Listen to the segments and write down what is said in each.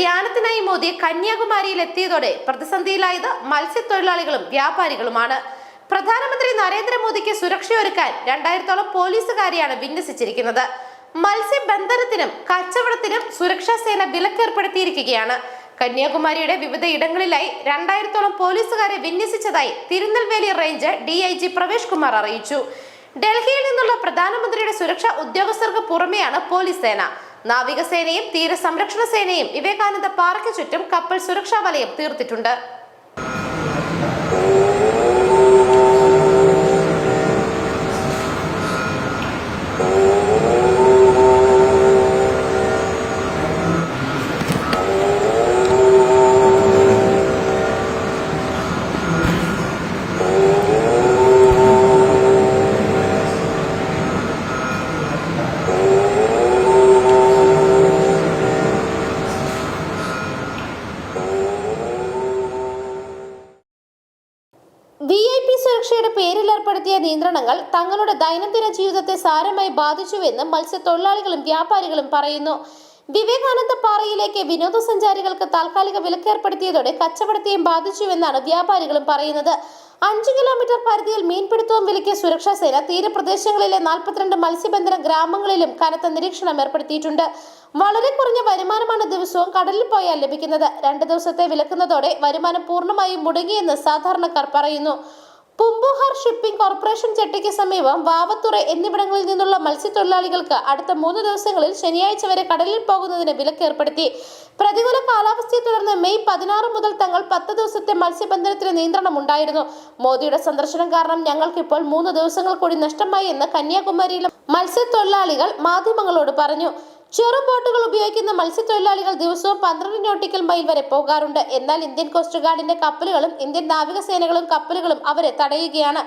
ധ്യാനത്തിനായി മോദി കന്യാകുമാരിയിൽ എത്തിയതോടെ പ്രതിസന്ധിയിലായത് മത്സ്യത്തൊഴിലാളികളും വ്യാപാരികളുമാണ്. പ്രധാനമന്ത്രി നരേന്ദ്രമോദിക്ക് സുരക്ഷയൊരുക്കാൻ രണ്ടായിരത്തോളം പോലീസുകാരെയാണ് വിന്യസിച്ചിരിക്കുന്നത്. മത്സ്യബന്ധനത്തിനും കച്ചവടത്തിനും സുരക്ഷാ സേന വിലക്കേർപ്പെടുത്തിയിരിക്കുകയാണ്. കന്യാകുമാരിയുടെ വിവിധ ഇടങ്ങളിലായി രണ്ടായിരത്തോളം പോലീസുകാരെ വിന്യസിച്ചതായി Tirunelveli range D I G Pravesh Kumar അറിയിച്ചു. ഡൽഹിയിൽ നിന്നുള്ള പ്രധാനമന്ത്രിയുടെ സുരക്ഷാ ഉദ്യോഗസ്ഥർക്ക് പുറമെയാണ് പോലീസ് സേന. നാവികസേനയും തീരസംരക്ഷണ സേനയും വിവേകാനന്ദ പാറയ്ക്ക് ചുറ്റും കപ്പൽ സുരക്ഷാ വലയം തീർത്തിട്ടുണ്ട് വി ഐ പി സുരക്ഷയുടെ പേരിൽ ഏർപ്പെടുത്തിയ നിയന്ത്രണങ്ങൾ തങ്ങളുടെ ദൈനംദിന ജീവിതത്തെ സാരമായി ബാധിച്ചുവെന്ന് മത്സ്യത്തൊഴിലാളികളും വ്യാപാരികളും പറയുന്നു. വിവേകാനന്ദ പാറയിലേക്ക് വിനോദസഞ്ചാരികൾക്ക് താൽക്കാലിക വിലക്കേർപ്പെടുത്തിയതോടെ കച്ചവടത്തെയും ബാധിച്ചുവെന്നാണ് വ്യാപാരികളും പറയുന്നത്. അഞ്ച് കിലോമീറ്റർ പരിധിയിൽ മീൻപിടുത്തവും വിലക്കിയ സുരക്ഷാ സേന തീരപ്രദേശങ്ങളിലെ നാൽപ്പത്തിരണ്ട് മത്സ്യബന്ധന ഗ്രാമങ്ങളിലും കനത്ത നിരീക്ഷണം ഏർപ്പെടുത്തിയിട്ടുണ്ട്. വളരെ കുറഞ്ഞ വരുമാനമാണ് ദിവസവും കടലിൽ പോയാൽ ലഭിക്കുന്നത്. രണ്ട് ദിവസത്തെ വിലക്കുന്നതോടെ വരുമാനം പൂർണമായും മുടങ്ങിയെന്ന് സാധാരണക്കാർ പറയുന്നു. പൂമ്പുഹാർ ഷിപ്പിംഗ് കോർപ്പറേഷൻ ചെട്ടിക്ക് സമീപം വാവത്തുറ എന്നിവിടങ്ങളിൽ നിന്നുള്ള മത്സ്യത്തൊഴിലാളികൾക്ക് അടുത്ത മൂന്ന് ദിവസങ്ങളിൽ ശനിയാഴ്ച വരെ കടലിൽ പോകുന്നതിന് വിലക്ക് ഏർപ്പെടുത്തി. പ്രതികൂല കാലാവസ്ഥയെ തുടർന്ന് മെയ് പതിനാറ് മുതൽ തങ്ങൾ പത്ത് ദിവസത്തെ മത്സ്യബന്ധനത്തിന് നിയന്ത്രണം ഉണ്ടായിരുന്നു. മോദിയുടെ സന്ദർശനം കാരണം ഞങ്ങൾക്ക് ഇപ്പോൾ മൂന്ന് ദിവസങ്ങൾ കൂടി നഷ്ടമായി എന്ന് കന്യാകുമാരിയിലെ മത്സ്യത്തൊഴിലാളികൾ മാധ്യമങ്ങളോട് പറഞ്ഞു. ചെറു ബോട്ടുകൾ ഉപയോഗിക്കുന്ന മത്സ്യത്തൊഴിലാളികൾ ദിവസവും പന്ത്രണ്ട് നോട്ടിക്കൽ മൈൽ വരെ പോകാറുണ്ട്. എന്നാൽ ഇന്ത്യൻ കോസ്റ്റ് ഗാർഡിന്റെ കപ്പലുകളും ഇന്ത്യൻ നാവികസേനകളും കപ്പലുകളും അവരെ തടയുകയാണ്.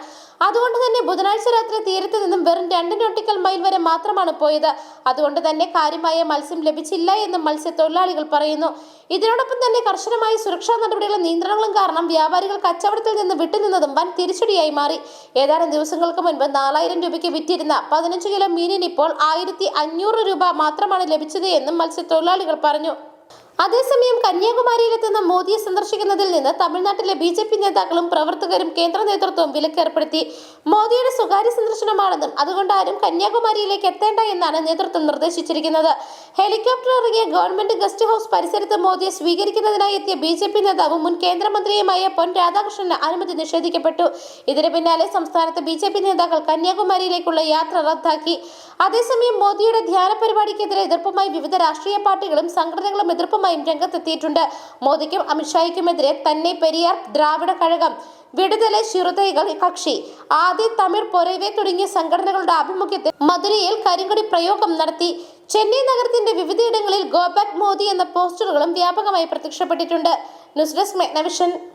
അതുകൊണ്ട് തന്നെ ബുധനാഴ്ച രാത്രി തീരത്ത് നിന്നും വെറും രണ്ട് നോട്ടിക്കൽ മൈൽ വരെ മാത്രമാണ് പോയത്. അതുകൊണ്ട് തന്നെ കാര്യമായ മത്സ്യം ലഭിച്ചില്ല എന്ന് മത്സ്യത്തൊഴിലാളികൾ പറയുന്നു. ഇതിനോടൊപ്പം തന്നെ കർശനമായ സുരക്ഷാ നടപടികളും നിയന്ത്രണങ്ങളും കാരണം വ്യാപാരികൾ കച്ചവടത്തിൽ നിന്ന് വിട്ടുനിന്നതും വൻ തിരിച്ചടിയായി മാറി. ഏതാനും ദിവസങ്ങൾക്ക് മുൻപ് നാലായിരം രൂപയ്ക്ക് വിറ്റിരുന്ന പതിനഞ്ച് കിലോ മീനിന് ഇപ്പോൾ ആയിരത്തി രൂപ മാത്രമാണ് ലഭിച്ചത് എന്നും മത്സ്യത്തൊഴിലാളികൾ പറഞ്ഞു അതേസമയം കന്യാകുമാരിയിലെത്തുന്ന മോദിയെ സന്ദർശിക്കുന്നതിൽ നിന്ന് തമിഴ്നാട്ടിലെ ബി ജെ പി നേതാക്കളും പ്രവർത്തകരും കേന്ദ്ര നേതൃത്വവും വിലക്കേർപ്പെടുത്തി. മോദിയുടെ സ്വകാര്യ സന്ദർശനമാണെന്നും അതുകൊണ്ട് ആരും കന്യാകുമാരിയിലേക്ക് എത്തേണ്ട എന്നാണ് നേതൃത്വം നിർദ്ദേശിച്ചിരിക്കുന്നത്. ഹെലികോപ്റ്റർ ഇറങ്ങിയ ഗവൺമെന്റ് ഗസ്റ്റ് ഹൌസ് പരിസരത്ത് മോദിയെ സ്വീകരിക്കുന്നതിനായി എത്തിയ ബി ജെ പി നേതാവും മുൻ കേന്ദ്രമന്ത്രിയുമായ പൊൻ രാധാകൃഷ്ണന് അനുമതി നിഷേധിക്കപ്പെട്ടു. ഇതിന് പിന്നാലെ സംസ്ഥാനത്ത് ബി ജെ പി നേതാക്കൾ കന്യാകുമാരിയിലേക്കുള്ള യാത്ര റദ്ദാക്കി. അതേസമയം മോദിയുടെ ധ്യാന പരിപാടിക്കെതിരെ എതിർപ്പുമായി വിവിധ രാഷ്ട്രീയ പാർട്ടികളും സംഘടനകളും എതിർപ്പുമായും രംഗത്തെത്തിയിട്ടുണ്ട്. മോദിക്കും അമിത്ഷായ്ക്കുമെതിരെ തന്നെ പെരിയാർ ദ്രാവിഡ കഴകം വിടുതല ശിറുതൈകൾ കക്ഷി. ആദ്യ തമിഴ് പൊരവെ തുടങ്ങിയ സംഘടനകളുടെ ആഭിമുഖ്യത്തിൽ മധുരയിൽ കരിങ്കൊടി പ്രയോഗം നടത്തി. ചെന്നൈ നഗരത്തിന്റെ വിവിധയിടങ്ങളിൽ ഗോ ബാക്ക് മോദി എന്ന പോസ്റ്ററുകളും വ്യാപകമായി പ്രത്യക്ഷപ്പെട്ടിട്ടുണ്ട്. News desk മെഗ്നവിഷൻ.